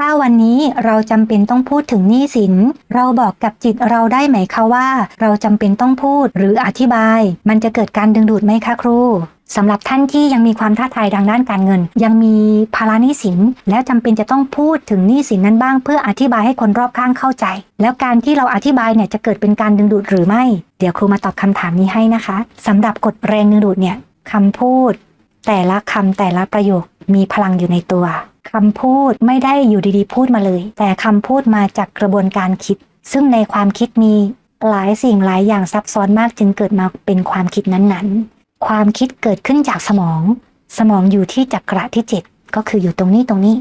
ถ้าวันนี้เราจำเป็นต้องพูดถึงหนี้สิน เราบอกกับจิตเราได้ไหมคะว่า เราจำเป็นต้องพูดหรืออธิบาย มันจะเกิดการดึงดูดไหมคะครูสำหรับท่านที่ยังมีความท้าทายทางด้านการเงิน ยังมีภาระหนี้สิน แล้วจำเป็นจะต้องพูดถึงหนี้สินนั้นบ้าง เพื่ออธิบายให้คนรอบข้างเข้าใจ แล้วการที่เราอธิบายเนี่ยจะเกิดเป็นการดึงดูดหรือไม่ เดี๋ยวครูมาตอบคำถามนี้ให้นะคะสำหรับกฎแรงดึงดูดเนี่ยคำพูด แต่ละคำแต่ละประโยคมีพลังอยู่ในตัว คำพูดไม่ได้อยู่ดีๆ พูดมาเลย แต่คำพูดมาจากกระบวนการคิด ซึ่งในความคิดมีหลายสิ่งหลายอย่างซับซ้อนมากจึงเกิดมาเป็นความคิดนั้นๆ ความคิดเกิดขึ้นจากสมอง สมองอยู่ที่จักระที่เจ็ดก็คืออยู่ตรงนี้ตรงนี้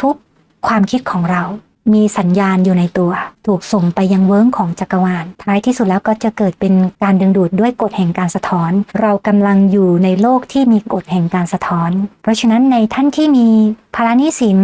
ทุกๆ ความคิดของเรา มีสัญญาณอยู่ในตัว ถูกส่งไปยังเวิ้งของจักรวาล ท้ายที่สุดแล้วก็จะเกิดเป็นการดึงดูดด้วยกฎแห่งการสะท้อน เรากำลังอยู่ในโลกที่มีกฎแห่งการสะท้อน เพราะฉะนั้นในท่านที่มี ภาระหนี้สิน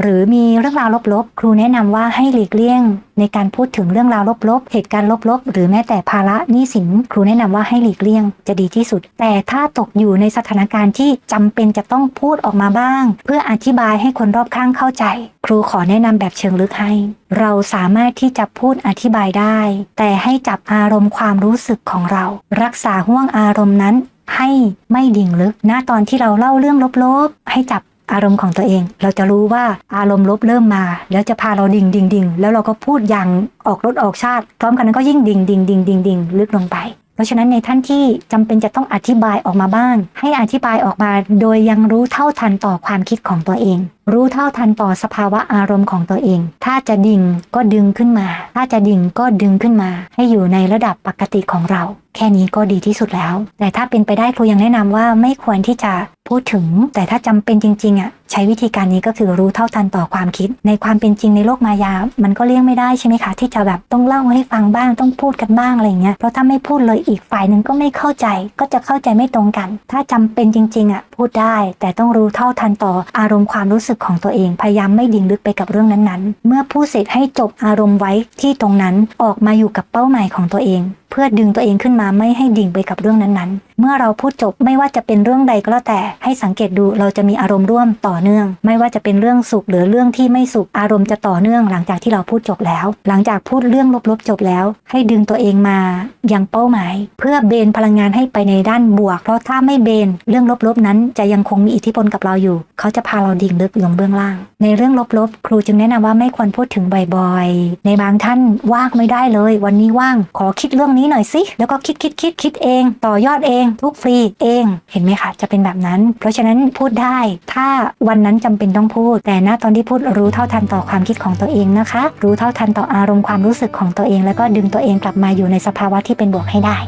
หรือมีเรื่องราวลบๆ ครูแนะนำว่าให้หลีกเลี่ยง ในการพูดถึงเรื่องราวลบๆ เหตุการณ์ลบๆ หรือแม้แต่ภาระหนี้สิน ครูแนะนำว่าให้หลีกเลี่ยงจะดีที่สุด แต่ถ้าตกอยู่ในสถานการณ์ที่จำเป็นจะต้องพูดออกมาบ้าง เพื่ออธิบายให้คนรอบข้างเข้าใจ ครูขอแนะนำแบบเชิงลึกให้ เราสามารถที่จะพูดอธิบายได้ แต่ให้จับอารมณ์ความรู้สึกของเรา รักษาห่วงอารมณ์นั้นให้ไม่ดิ่งลึก ณ ตอนที่เราเล่าเรื่องลบๆ ให้จับ อารมณ์ของตัวเอง เราจะรู้ว่าอารมณ์ลบเริ่มมา แล้วจะพาเราดิ่งดิ่งดิ่งแล้วเราก็พูดอย่างออกรถออกชาติ พร้อมกันนั้นก็ยิ่งดิ่งดิ่งดิ่งดิ่งดิ่งลึกลงไปเพราะฉะนั้นในท่านที่จำเป็นจะต้องอธิบายออกมาบ้าง ให้อธิบายออกมาโดยยังรู้เท่าทันต่อความคิดของตัวเอง รู้เท่าทันต่อสภาวะอารมณ์ของตัวเอง ถ้าจะดิ่งก็ดึงขึ้นมา ถ้าจะดิ่งก็ดึงขึ้นมา ให้อยู่ในระดับปกติของเรา แค่นี้ก็ดีที่สุดแล้ว แต่ถ้าเป็นไปได้ครูยังแนะนำว่าไม่ควรที่จะ พูดถึง แต่ถ้าจำเป็นจริงๆอะใช้วิธีการนี้ก็คือรู้เท่าทันต่อความคิด ในความเป็นจริงในโลกมายา มันก็เลี่ยงไม่ได้ใช่ไหมคะ ที่จะแบบต้องเล่าให้ฟังบ้างต้องพูดกันบ้างอะไรเงี้ยเพราะถ้าไม่พูดเลยอีกฝ่ายหนึ่งก็ไม่เข้าใจ ก็จะเข้าใจไม่ตรงกัน ถ้าจำเป็นจริงๆอะพูดได้ แต่ต้องรู้เท่าทันต่ออารมณ์ความรู้สึกของตัวเอง พยายามไม่ดิ่งลึกไปกับเรื่องนั้นๆ เมื่อพูดเสร็จให้จบอารมณ์ไว้ที่ตรงนั้นออกมาอยู่กับเป้าหมายของตัวเองเพื่อดึงตัวเองขึ้นมาไม่ให้ดิ่งไปกับเรื่องนั้นๆ เมื่อเราพูดจบไม่ว่าจะเป็นเรื่องใดก็แล้วแต่ให้สังเกตดูเราจะมีอารมณ์ร่วมต่อเนื่อง ไม่ว่าจะเป็นเรื่องสุขหรือเรื่องที่ไม่สุขอารมณ์จะต่อเนื่องหลังจากที่เราพูดจบแล้ว หลังจากพูดเรื่องลบๆจบแล้ว ให้ดึงตัวเองมาอยังเป้าหมาย เพื่อเบนพลังงานให้ไปในด้านบวก เพราะถ้าไม่เบนเรื่องลบๆนั้นจะยังคงมีอิทธิพลกับเราอยู่ เขาจะพาเราดิ่งลึกลงเบื้องล่าง ในเรื่องลบๆ ครูจึงแนะนำว่าไม่ควรพูดถึงบ่อยๆ ในบางท่านว่างไม่ได้เลย วันนี้ว่างขอคิดเรื่องนี้หน่อยสิแล้วก็คิดคิดคิดคิดเอง ต่อยอดเอง ทุกฟรีเองเห็นไหมคะจะเป็นแบบนั้น เพราะฉะนั้นพูดได้ ถ้าวันนั้นจำเป็นต้องพูด แต่ณตอนที่พูดรู้เท่าทันต่อความคิดของตัวเองนะคะ รู้เท่าทันต่ออารมณ์ความรู้สึกของตัวเอง แล้วก็ดึงตัวเองกลับมาอยู่ในสภาวะที่เป็นบวกให้ได้